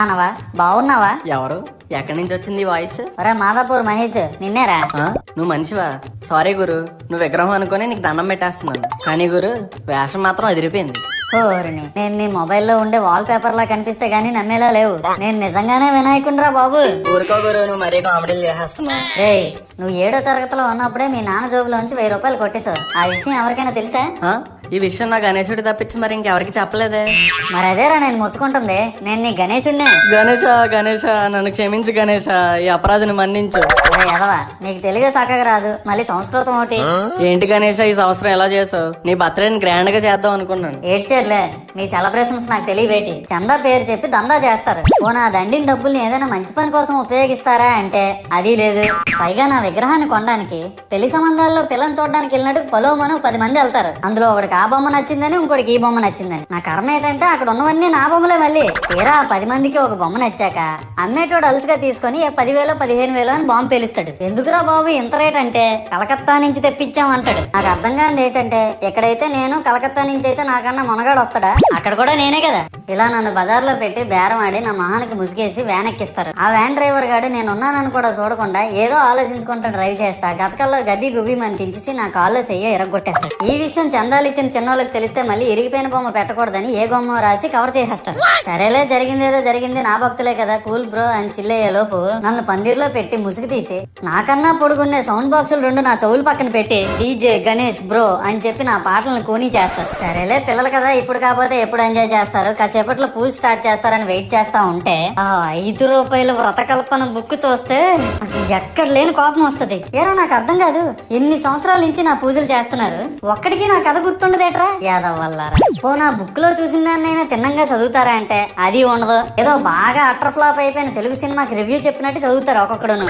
అన్నవా బాగున్నావా? ఎవరు? ఎక్కడి నుంచి వచ్చింది వాయిస్ ఒరే మాదాపూర్ మహేష్ నిన్నేరా? ఆ? నువ్వు మనిషివా? సారీ గురు నువ్వు విగ్రహం అనుకుని నీకు దండం పెట్టేస్తున్నాను. కానీ గురు వేషం మాత్రం అదిరిపోయింది. ఓరిని నేను నీ మొబైల్లో ఉండే వాల్ పేపర్ లా కనిపిస్తే గానీ నమ్మేలా లేవు. నేను నిజంగానే వినాయకుండ్రా బాబు. ఊరుకో గురు నువ్వు మరీ కామెడీలు నువ్వు ఏడో తరగతిలో ఉన్నప్పుడే మీ నాన్న జోబులోంచి వెయ్యి రూపాయలు కొట్టేశావు. ఆ విషయం ఎవరికైనా తెలుసా? ఆ? ఈ విషయం నా గణేశుడి తప్పించి మరి ఇంకెవరికి చెప్పలేదే? మరి అదేరా నేను మొత్తుకుంటుంది. నేను నీ గణేశుడినే గణేష గణేష నన్ను క్షమించు గణేష ఈ అపరాధిని మన్నించు. ఒరే ఎదవా నీకు తెలుగు చక్కగా రాదు. మళ్ళీ సంస్కృతం ఒకటి. ఏంటి గణేష ఈ సంవత్సరం ఎలా చేసావు? నీ బర్త్డేని గ్రాండ్గా చేద్దాం అనుకున్నాను. ఏడ్చేర్లే మీ సెలబ్రేషన్స్ నాకు తెలియబేటి చందా పేరు చెప్పి దందా చేస్తారు. ఓ నా దండిన డబ్బుల్ని ఏదైనా మంచి పని కోసం ఉపయోగిస్తారా అంటే అది లేదు. పైగా నా విగ్రహాన్ని కొనడానికి పెళ్ళి సంబంధాల్లో పిల్లని చూడడానికి వెళ్ళినట్టు పొలోమను పది మంది వెళ్తారు. అందులో ఒకడికి ఆ బొమ్మ నచ్చిందని ఇంకోటికి ఈ బొమ్మ నచ్చిందని. నా కర్మ ఏంటంటే అక్కడ ఉన్నవన్నీ నా బొమ్మలే మళ్ళీ. తీరా పది మందికి ఒక బొమ్మ నచ్చాక అమ్మేటోడు అలుసుగా తీసుకొని ఏ పదివేలు పదిహేను వేలు అని బాంబు పేలుస్తాడు. ఎందుకురా బాబు ఇంత రేట్ అంటే? కలకత్తా నుంచి తెప్పించాం అంటాడు నాకు అర్థం కానిది ఏంటంటే ఎక్కడైతే నేను కలకత్తా నుంచి అయితే నాకన్నా మునగాడు వస్తాడా? అక్కడ కూడా నేనే కదా. ఇలా నన్ను బజార్లో పెట్టి బేరం ఆడి నా మహానికి ముసుగేసి వ్యాన్ ఎక్కిస్తారు. ఆ వ్యాన్ డ్రైవర్ గాడు నేను ఉన్నానని కూడా చూడకుండా ఏదో ఆలోచించుకుంటూ డ్రైవ్ చేస్తా. గతకల్లో గబి గుబి అని తించేసి నా కాల్లో చెయ్య ఇరగొట్టేస్తాడు ఈ విషయం చందాలు ఇచ్చిన చిన్నోళ్ళకి తెలిస్తే మళ్ళీ ఇరిగిపోయిన బొమ్మ పెట్టకూడదని ఏ బొమ్మ రాసి కవర్ చేసేస్తారు సరేలే జరిగిందేదో జరిగింది నా భక్తులే కదా కూల్ బ్రో అని చిల్లయ్యే లోపు నన్ను పందిర్లో పెట్టి ముసుగు తీసి నాకన్నా పొడుగుండే సౌండ్ బాక్సులు రెండు నా చెవులు పక్కన పెట్టి డీజే గణేష్ బ్రో అని చెప్పి నా పాటలను కూనీ చేస్తారు సరేలే పిల్లలు కదా ఇప్పుడు కాకపోతే ఎప్పుడు ఎంజాయ్ చేస్తారు? కాసేపట్లో పూజ స్టార్ట్ చేస్తారని వెయిట్ చేస్తా ఉంటే ఆ ఐదు రూపాయల వ్రతకల్పన బుక్ చూస్తే అది ఎక్కడ లేని కోపం వస్తది. ఏరా నాకు అర్థం కాదు. ఎన్ని సంవత్సరాల నుంచి నా పూజలు చేస్తున్నారు? ఒక్కడికి నా కథ గుర్తుండదేట్రా? యాదవ్ వల్ల ఓ నా బుక్లో చూసిన దాన్నైనా తిన్నంగా చదువుతారా అంటే అది ఉండదు. ఏదో బాగా అటర్ ఫ్లాప్ అయిపోయిన తెలుగు సినిమాకి రివ్యూ చెప్పినట్టు చదువుతారు ఒక్కొక్కడును.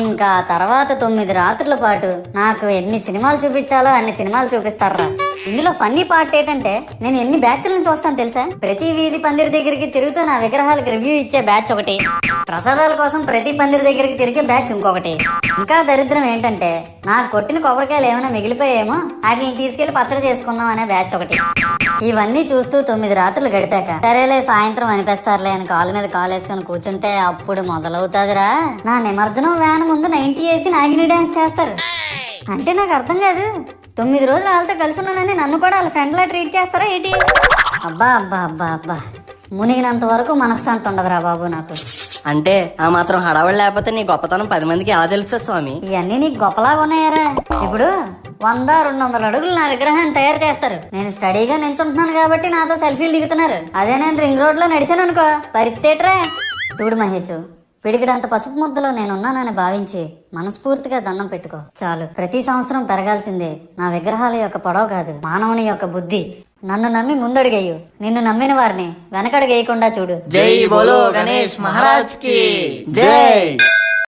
ఇంకా తర్వాత తొమ్మిది రాత్రుల పాటు నాకు ఎన్ని సినిమాలు చూపించాలో అన్ని సినిమాలు చూపిస్తారా? ఇందులో ఫన్నీ పార్ట్ ఏంటంటే నేను ఎన్ని బ్యాచ్లను చూస్తాను తెలుసా? ప్రతి వీధి పందిరి దగ్గరికి తిరుగుతూ నా విగ్రహాలకు రివ్యూ ఇచ్చే బ్యాచ్ ఒకటి. ప్రసాదాల కోసం ప్రతి పందిరి దగ్గరికి తిరిగే బ్యాచ్ ఇంకొకటి. ఇంకా దరిద్రం ఏంటంటే నాకు కొట్టిన కొబ్బరికాయలు ఏమైనా మిగిలిపోయేమో వాటిని తీసుకెళ్ళి పచ్చడి చేసుకుందాం అనే బ్యాచ్ ఒకటి. ఇవన్నీ చూస్తూ తొమ్మిది రాత్రులు గడిపాక సరేలే సాయంత్రం అనిపిస్తారులే అని కాలు మీద కాలు వేసుకొని కూర్చుంటే అప్పుడు మొదలవుతాదిరా. నా నిమజ్జనం వ్యాన్ ముందు నైన్టీ వేసి నాగిని డాన్స్ చేస్తారు. అంటే నాకు అర్థం కాదు. తొమ్మిది రోజులు వాళ్ళతో కలిసి ఉన్నానని నన్ను కూడా వాళ్ళ ఫ్రెండ్ లా ట్రీట్ చేస్తారా ఏంటి? అబ్బా అబ్బా అబ్బా అబ్బా. మునిగినంత వరకు మనశ్శాంతి ఉండదురా బాబు నాకు. అంటే ఆ మాత్రం హడావడి లేకపోతే నీ గొప్పతనం పది మందికి ఎలా తెలుస్తుంది స్వామి? ఇవన్నీ నీకు గొప్పలాగా ఉన్నాయారా. ఇప్పుడు వంద రెండు వందల అడుగులు నా విగ్రహాన్ని తయారు చేస్తారు. నేను స్టడీగా నించుంటున్నాను కాబట్టి నాతో సెల్ఫీలు దిగుతున్నారు. అదే నేను రింగ్ రోడ్లో నడిచాను అనుకో. పరిస్థితి చూడు మహేష్ పిడికిడంత పసుపు ముద్దలో నేనున్నానని భావించి మనస్ఫూర్తిగా దండం పెట్టుకో. చాలు. ప్రతి సంవత్సరం పెరగాల్సిందే. నా విగ్రహాల యొక్క పొడవు కాదు. మానవుని యొక్క బుద్ధి. నన్ను నమ్మి ముందడుగేయు. నిన్ను నమ్మిన వారిని వెనకడుగేయకుండా చూడు. జై బోలో గణేష్ మహారాజ్కి. జై.